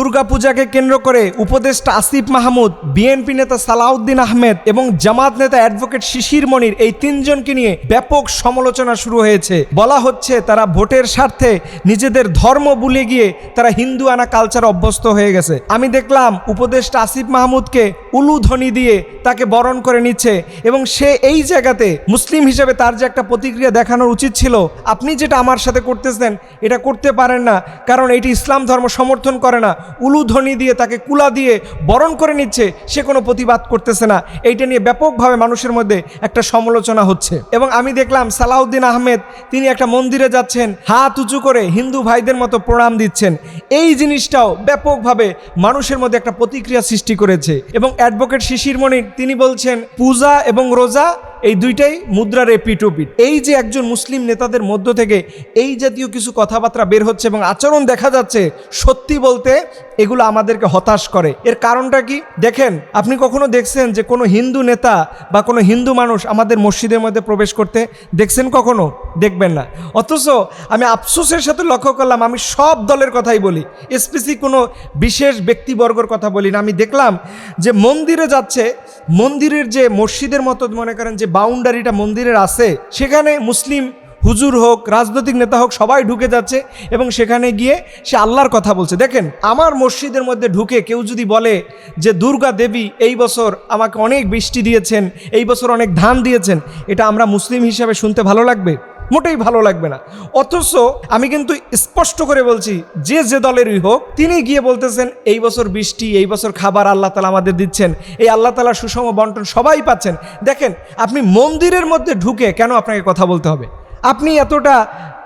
দুর্গাপূজাকে কেন্দ্র করে উপদেষ্টা আসিফ মাহমুদ, বিএনপি নেতা সালাউদ্দিন আহমেদ এবং জামাত নেতা অ্যাডভোকেট শিশির মনির এই তিনজনকে নিয়ে ব্যাপক সমালোচনা শুরু হয়েছে। বলা হচ্ছে, তারা ভোটের স্বার্থে নিজেদের ধর্ম ভুলে গিয়ে তারা হিন্দু আনা কালচার অভ্যস্ত হয়ে গেছে। আমি দেখলাম, উপদেষ্টা আসিফ মাহমুদকে উলুধ্বনি দিয়ে তাকে বরণ করে নিচ্ছে এবং সে এই জায়গাতে মুসলিম হিসেবে তার যে একটা প্রতিক্রিয়া দেখানোর উচিত ছিল, আপনি যেটা আমার সাথে করতেছেন, এটা করতে পারেন না, কারণ এটি ইসলাম ধর্ম সমর্থন করে না। উলুধ্বনি দিয়ে, তাকে কুলা দিয়ে বরণ করে নিচ্ছে, সে কোনো প্রতিবাদ করতেছে না। এইটা নিয়ে ব্যাপকভাবে মানুষের মধ্যে একটা সমালোচনা হচ্ছে। এবং আমি দেখলাম সালাউদ্দিন আহমেদ, তিনি একটা মন্দিরে যাচ্ছেন, হাত উঁচু করে হিন্দু ভাইদের মতো প্রণাম দিচ্ছেন। এই জিনিসটাও ব্যাপকভাবে মানুষের মধ্যে একটা প্রতিক্রিয়া সৃষ্টি করেছে। এবং অ্যাডভোকেট শিশির মনির তিনি বলছেন, পূজা এবং রোজা এই দুইটাই মুদ্রার এপিটোপিট এই যে একজন মুসলিম নেতাদের মধ্য থেকে এই জাতীয় কিছু কথাবার্তা বের হচ্ছে এবং আচরণ দেখা যাচ্ছে সত্যি বলতে এগুলো আমাদেরকে হতাশ করে। এর কারণটা কি? দেখেন, আপনি কখনো দেখছেন যে কোনো হিন্দু নেতা বা কোনো হিন্দু মানুষ আমাদের মসজিদের মধ্যে প্রবেশ করতে দেখছেন কখনো? দেখবেন না। অথচ আমি আফসোসের সাথে লক্ষ্য করলাম, আমি সব দলের কথাই বলি। স্পেসিফিক কোনো বিশেষ ব্যক্তিবর্গর কথা বলি না। আমি দেখলাম যে মন্দিরে যাচ্ছে মন্দিরের যে মসজিদের মতো মনে করেন যে বাউন্ডারিটা মন্দিরের আছে, সেখানে মুসলিম হুজুর হোক, রাজনৈতিক নেতা হোক, সবাই ঢুকে যাচ্ছে এবং সেখানে গিয়ে সে আল্লাহর কথা বলছে। দেখেন, আমার মসজিদের মধ্যে ঢুকে কেউ যদি বলে যে, দুর্গা দেবী এই বছর আমাকে অনেক বৃষ্টি দিয়েছেন, এই বছর অনেক ধান দিয়েছেন, এটা আমরা মুসলিম হিসাবে শুনতে ভালো লাগবে? মোটেই ভালো লাগবে না। অথচ আমি কিন্তু স্পষ্ট করে বলছি, যে যে দলেরই হোক, তিনি গিয়ে বলতেছেন, এই বছর বৃষ্টি, এই বছর খাবার আল্লাহ তালা আমাদের দিচ্ছেন। এই আল্লাহ তালা সুষম বন্টন সবাই পাচ্ছেন। দেখেন, আপনি মন্দিরের মধ্যে ঢুকে কেন আপনাকে কথা বলতে হবে? আপনি এতটা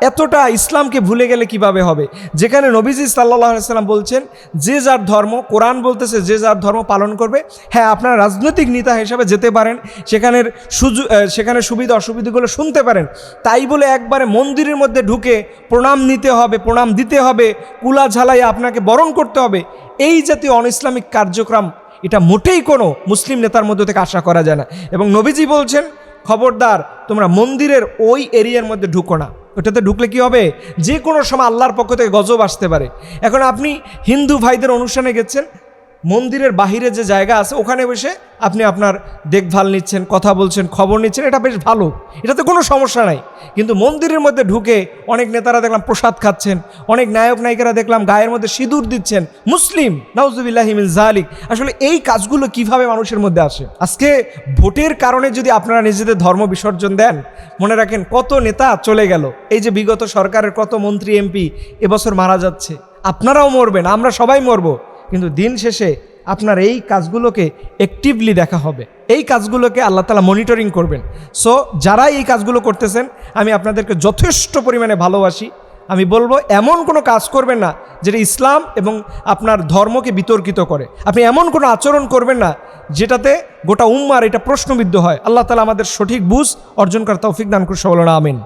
এতটা ইসলামকে ভুলে গেলে কীভাবে হবে? যেখানে নবীজি সাল্লাহ সাল্লাম বলছেন, যে যার ধর্ম, কোরআন বলতেছে যে যার ধর্ম পালন করবে হ্যাঁ আপনার রাজনৈতিক নেতা হিসাবে যেতে পারেন, সেখানের সুযোগ সেখানে সুবিধা অসুবিধাগুলো শুনতে পারেন। তাই বলে একবারে মন্দিরের মধ্যে ঢুকে প্রণাম নিতে হবে, প্রণাম দিতে হবে, কুলা ঝালাই আপনাকে বরণ করতে হবে। এই জাতীয় অন ইসলামিক কার্যক্রম, এটা মোটেই কোনো মুসলিম নেতার মধ্যে থেকে আশা করা যায় না। এবং নবীজি বলছেন, খবরদার, তোমরা মন্দিরের ওই এরিয়ার মধ্যে ঢুকো না। ওটাতে ঢুকলে কি হবে? যে কোনো সময় আল্লাহর পক্ষ থেকে গজব আসতে পারে। এখন আপনি হিন্দু ভাইদের অনুষ্ঠানে গেছেন মন্দিরের বাহিরে যে জায়গা আছে, ওখানে বসে আপনি আপনার দেখভাল নিচ্ছেন, কথা বলছেন, খবর নিচ্ছেন, এটা বেশ ভালো। এটাতে কোনো সমস্যা নাই। কিন্তু মন্দিরের মধ্যে ঢুকে অনেক নেতারা দেখলাম প্রসাদ খাচ্ছেন, অনেক নায়ক নায়িকারা দেখলাম গায়ের মধ্যে সিঁদুর দিচ্ছেন। মুসলিম নাউজুবিল্লাহিমিন জালিক আসলে এই কাজগুলো কীভাবে মানুষের মধ্যে আসে? আজকে ভোটের কারণে যদি আপনারা নিজেদের ধর্ম বিসর্জন দেন, মনে রাখেন কত নেতা চলে গেল। এই যে বিগত সরকারের কত মন্ত্রী, এমপি এবছর মারা যাচ্ছে। আপনারাও মরবেন, আমরা সবাই মরবো। কিন্তু দিন শেষে আপনার এই কাজগুলোকে অ্যাক্টিভলি দেখা হবে। এই কাজগুলোকে আল্লাহ তালা মনিটরিং করবেন। সো যারা এই কাজগুলো করতেছেন, আমি আপনাদেরকে যথেষ্ট পরিমাণে ভালোবাসি। আমি বলব, এমন কোনো কাজ করবেন না যেটা ইসলাম এবং আপনার ধর্মকে বিতর্কিত করে। আপনি এমন কোনো আচরণ করবেন না যেটাতে গোটা উম্মার এটা প্রশ্নবিদ্ধ হয়। আল্লাহ তালা আমাদের সঠিক বুঝ অর্জন করার তৌফিক দান করে সবলনা আমিন।